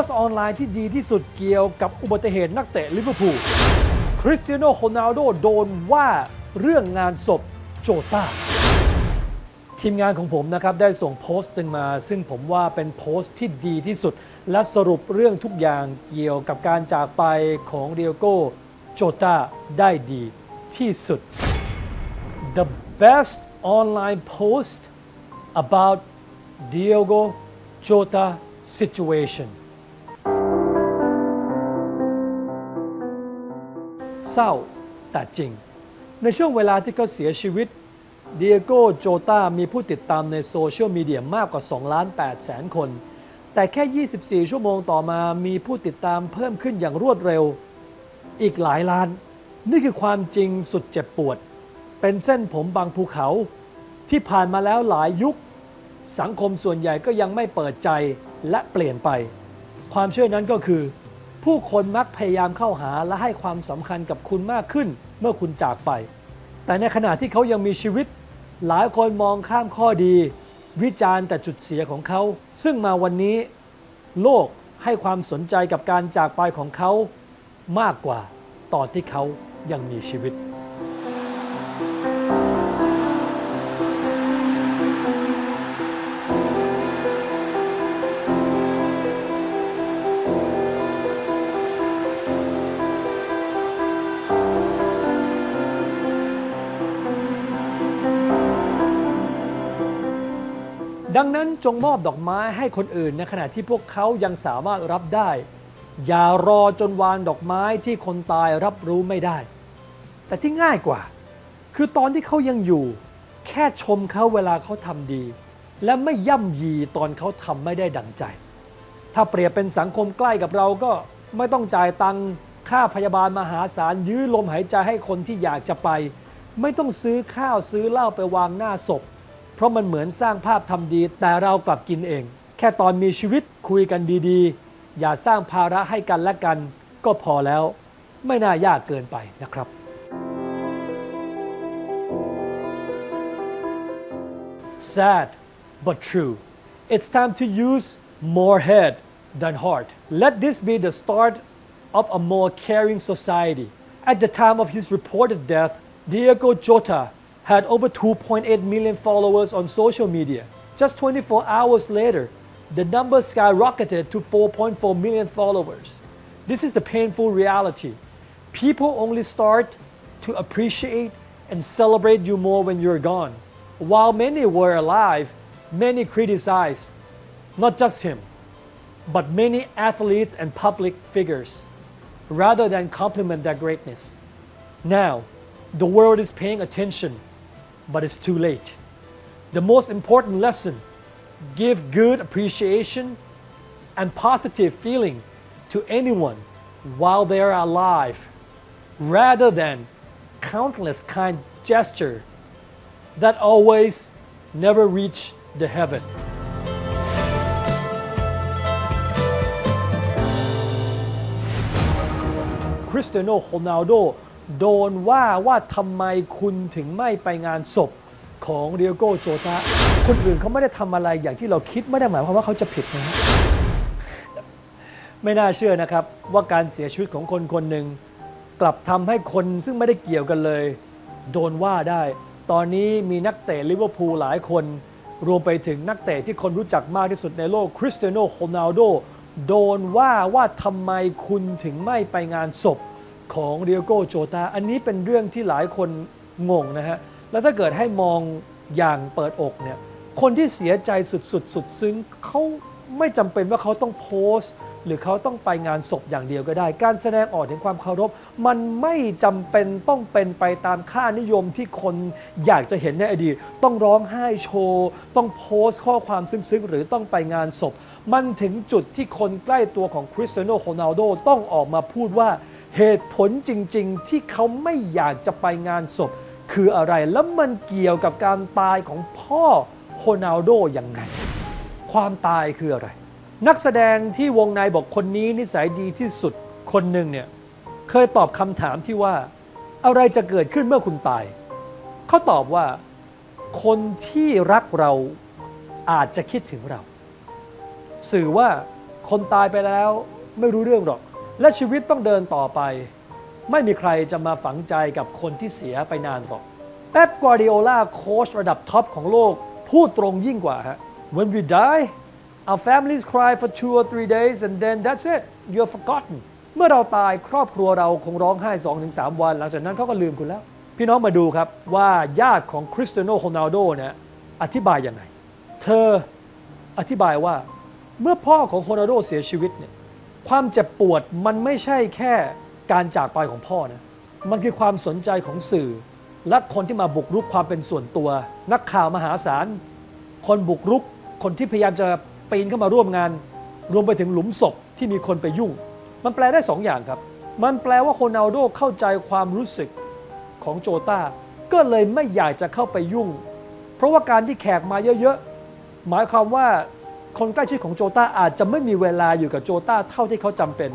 สต์ออนไลน์ที่ดีที่สุดเกี่ยวกับอุบัติเหตุนักเตะลิเวอร์พูลคริสเตียโนโรนัลโดโดนว่าเรื่องงานศพโจต้า ทีมงานของผมนะครับได้ส่งโพสต์หนึ่งมา ซึ่งผมว่าเป็นโพสต์ที่ดีที่สุด และสรุปเรื่องทุกอย่างเกี่ยวกับการจากไปของเดียโก้โจตาได้ดีที่สุด The best online post about Diogo Jota situation เศร้าแต่จริง ในช่วงเวลาที่เขาเสียชีวิตเดียโกโจตามีผู้ติดตามในโซเชียลมีเดียมากกว่า2ล้าน8แสนคน แต่แค่ 24 ชั่วโมงต่อมามีผู้ติดตามเพิ่มขึ้นอย่างรวดเร็ว อีกหลายล้าน นี่คือความจริงสุดเจ็บปวด เป็นเส้นผมบางภูเขา ที่ผ่านมาแล้วหลายยุค สังคมส่วนใหญ่ก็ยังไม่เปิดใจและเปลี่ยนไป ความเชื่อนั้นก็คือ ผู้คนมักพยายามเข้าหาและให้ความสำคัญกับคุณมากขึ้นเมื่อคุณจากไป แต่ในขณะที่เขายังมีชีวิต หลายคนมองข้ามข้อดี วิจารณ์แต่จุดเสียของเขา ซึ่งมาวันนี้ โลกให้ความสนใจกับการจากไปของเขา มากกว่าตอนที่เขายังมีชีวิต ดังนั้นจงมอบดอกไม้ให้คนอื่นในขณะที่พวกเขายังสามารถรับได้ อย่ารอจนวางดอกไม้ที่คนตายรับรู้ไม่ได้ แต่ที่ง่ายกว่า คือตอนที่เขายังอยู่ แค่ชมเขาเวลาเขาทำดี และไม่ย่ำยีตอนเขาทำไม่ได้ดังใจ ถ้าเปรียบเป็นสังคมใกล้กับเราก็ไม่ต้องจ่ายตังค่าพยาบาลมหาศาลยื้อลมหายใจให้คนที่อยากจะไป ไม่ต้องซื้อข้าวซื้อเหล้าไปวางหน้าศพ เพราะมันเหมือนสร้างภาพทำดี แต่เรากลับกินเอง แค่ตอนมีชีวิตคุยกันดีๆ อย่าสร้างภาระให้กันและกัน ก็พอแล้ว ไม่น่ายากเกินไปนะครับ Sad but true. It's time to use more head than heart. Let this be the start of a more caring society. At the time of his reported death, Diego Jota had over 2.8 million followers on social media. Just 24 hours later, the number skyrocketed to 4.4 million followers. This is the painful reality. People only start to appreciate and celebrate you more when you're gone. While many were alive, many criticized not just him, but many athletes and public figures, rather than compliment their greatness. Now, the world is paying attention, but it's too late. The most important lesson give good appreciation and positive feeling to anyone while they are alive rather than countless kind gesture that always never reach the heaven. Cristiano Ronaldo โดนว่าว่าทำไมคุณถึงไม่ไปงานศพของเดียโกโจตาคนอื่นเขาไม่ได้ทำอะไรอย่างที่เราคิดไม่ได้หมายความว่าเขาจะผิดนะฮะไม่น่าเชื่อนะครับ ว่าการเสียชีวิตของคนคนหนึ่งกลับทำให้คนซึ่งไม่ได้เกี่ยวกันเลย โดนว่าได้ ตอนนี้มีนักเตะลิเวอร์พูลหลายคน รวมไปถึงนักเตะที่คนรู้จักมากที่สุดในโลกคริสเตียโนโรนัลโดโดนว่าว่าทำไมคุณถึงไม่ไปงานศพ ของเดียโกโจตา อันนี้เป็นเรื่องที่หลายคนงงนะฮะ แล้วถ้าเกิดให้มองอย่างเปิดอกเนี่ย คนที่เสียใจสุดๆสุดซึ้งเขาไม่จำเป็นว่าเขาต้องโพสต์ หรือเขาต้องไปงานศพอย่างเดียวก็ได้ การแสดงออกถึงความเคารพ มันไม่จำเป็นต้องเป็นไปตามค่านิยมที่คนอยากจะเห็นในอดีต ต้องร้องไห้โชว์ ต้องโพสต์ข้อความซึ้งๆ หรือต้องไปงานศพ มันถึงจุดที่คนใกล้ตัวของคริสเตียโนโรนัลโดต้องออกมาพูดว่า เหตุผลจริง ๆ ที่เขาไม่อยากจะไปงานศพ คืออะไรแล้วมันเกี่ยวกับการตายของพ่อโรนัลโดยังไง ความตายคืออะไร นักแสดงที่วงในบอกคนนี้นิสัยดีที่สุดคนหนึ่งเนี่ยเคยตอบคำถามที่ว่า อะไรจะเกิดขึ้นเมื่อคุณตาย เขาตอบว่าคนที่รักเราอาจจะคิดถึงเรา สื่อว่าคนตายไปแล้วไม่รู้เรื่องหรอก และชีวิตต้องเดินต่อไป ไม่มีใครจะมาฝังใจกับคนที่เสียไปนานหรอกเป๊ปกวาร์ดิโอลาโค้ชระดับท็อปของโลก พูดตรงยิ่งกว่าฮะ When we die our families cry for two or three days and then that's it you're forgotten เมื่อเราตายครอบครัวเราคงร้องไห้2-3วัน หลังจากนั้นเขาก็ลืมคุณแล้ว พี่น้องมาดูครับว่าญาติของคริสเตียโนโรนัลโดเนี่ยอธิบายยังไง เธออธิบายว่าเมื่อพ่อของโรนัลโดเสียชีวิตเนี่ย ความเจ็บปวดมันไม่ใช่แค่การจากไปของพ่อนะ มันคือความสนใจของสื่อ และคนที่มาบุกรุกความเป็นส่วนตัว นักข่าวมหาศาล คนบุกรุก คนที่พยายามจะปีนเข้ามาร่วมงาน รวมไปถึงหลุมศพที่มีคนไปยุ่ง มันแปลได้สองอย่างครับ มันแปลว่าโรนัลโดเข้าใจความรู้สึกของโจตาก็เลยไม่อยากจะเข้าไปยุ่ง เพราะว่าการที่แขกมาเยอะๆ หมายความว่า คนใกล้ชิดของโจต้าอาจจะไม่มีเวลาอยู่กับโจต้าเท่าที่เขาจำเป็น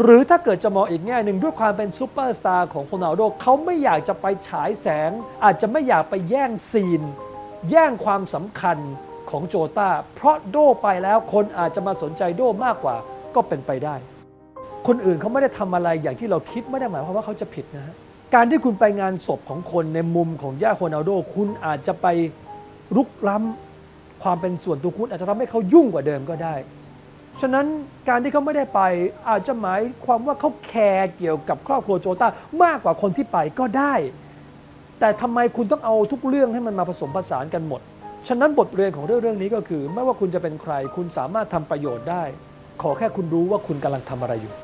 หรือถ้าเกิดจะมองอีกแง่หนึ่งด้วยความเป็นซูเปอร์สตาร์ของโรนัลโดเขาไม่อยากจะไปฉายแสง อาจจะไม่อยากไปแย่งซีน แย่งความสำคัญของโจต้าเพราะโดไปแล้วคนอาจจะมาสนใจโดมากกว่าก็เป็นไปได้ คนอื่นเขาไม่ได้ทำอะไรอย่างที่เราคิดไม่ได้หมายความว่าเขาจะผิดนะฮะการที่คุณไปงานศพของคนในมุมของย่าโรนัลโดคุณอาจจะไปรุกล้ำ ความเป็นส่วนตัวคุณอาจจะทำให้เขายุ่งกว่าเดิมก็ได้ ฉะนั้นการที่เขาไม่ได้ไปอาจจะหมายความว่าเขาแคร์เกี่ยวกับครอบครัวโจตามากกว่าคนที่ไปก็ได้ แต่ทำไมคุณต้องเอาทุกเรื่องให้มันมาผสมผสานกันหมด ฉะนั้นบทเรียนของเรื่องเรื่องนี้ก็คือ ไม่ว่าคุณจะเป็นใคร คุณสามารถทำประโยชน์ได้ ขอแค่คุณรู้ว่าคุณกำลังทำอะไรอยู่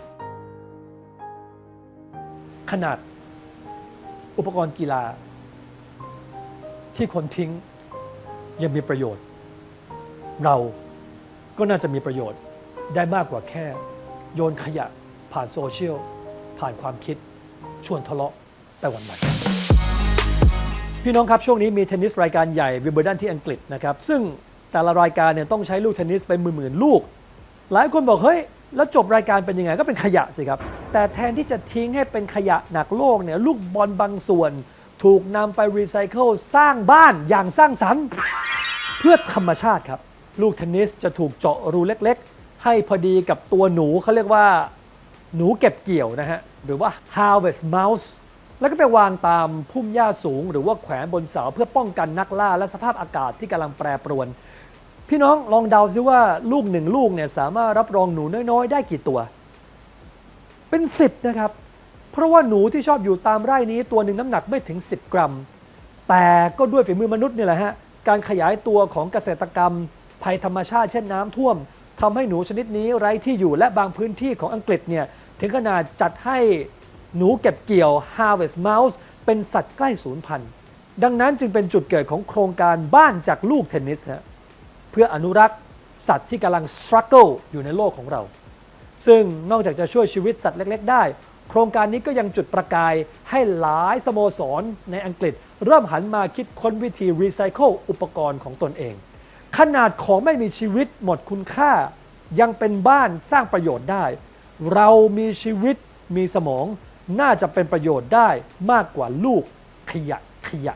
ขนาดอุปกรณ์กีฬาที่คนทิ้งยังมีประโยชน์ เราก็น่าจะมีประโยชน์ได้มากกว่าแค่ โยนขยะผ่านโซเชียล ผ่านความคิด ชวนทะเลาะไปวันวันๆพี่น้องครับช่วงนี้มีเทนนิสรายการใหญ่วิมเบิลดันที่อังกฤษนะครับ ซึ่งแต่ละรายการเนี่ยต้องใช้ลูกเทนนิสเป็นหมื่นๆลูก หลายคนบอกเฮ้ยแล้วจบรายการเป็นยังไงก็เป็นขยะสิครับ แต่แทนที่จะทิ้งให้เป็นขยะหนักโลกเนี่ยลูกบอลบางส่วน ถูกนำไปรีไซเคิลสร้างบ้านอย่างสร้างสรรค์ เพื่อธรรมชาติครับ ลูกเทนนิสจะถูกเจาะรูเล็กๆ ให้พอดีกับตัวหนูเขาเรียกว่าหนูเก็บเกี่ยวนะฮะ หรือว่า harvest mouse แล้วก็ไปวางตามพุ่มหญ้าสูง หรือว่าแขวนบนเสาเพื่อป้องกันนักล่าและสภาพอากาศที่กำลังแปรปรวน พี่น้องลองเดาซิว่าลูกหนึ่งลูกเนี่ยสามารถรับรองหนูน้อยๆ ได้กี่ตัว เป็น 10 นะครับ เพราะว่าหนูที่ชอบอยู่ตามไร่นี้ตัวหนึ่งน้ำหนักไม่ถึง 10 กรัม แต่ก็ด้วยฝีมือมนุษย์นี่แหละฮะการขยายตัวของเกษตรกรรม ภัยธรรมชาติเช่นน้ำท่วมทำให้หนูชนิดนี้ไร้ที่อยู่และบางพื้นที่ของอังกฤษเนี่ยถึงขนาดจัดให้หนูเก็บเกี่ยว harvest mouse เป็นสัตว์ใกล้สูญพันธุ์ดังนั้นจึงเป็นจุดเกิดของโครงการบ้านจากลูกเทนนิสฮะเพื่ออนุรักษ์สัตว์ที่กำลัง struggle อยู่ในโลกของเรา ซึ่งนอกจากจะช่วยชีวิตสัตว์เล็ก ๆ ได้ โครงการนี้ก็ยังจุดประกายให้หลายสโมสรในอังกฤษ เริ่มหันมาคิดค้นวิธีรีไซเคิลอุปกรณ์ของตนเอง ขนาดของไม่มีชีวิตหมดคุณค่า ยังเป็นบ้านสร้างประโยชน์ได้ เรามีชีวิตมีสมอง น่าจะเป็นประโยชน์ได้มากกว่าลูกขยะขยะ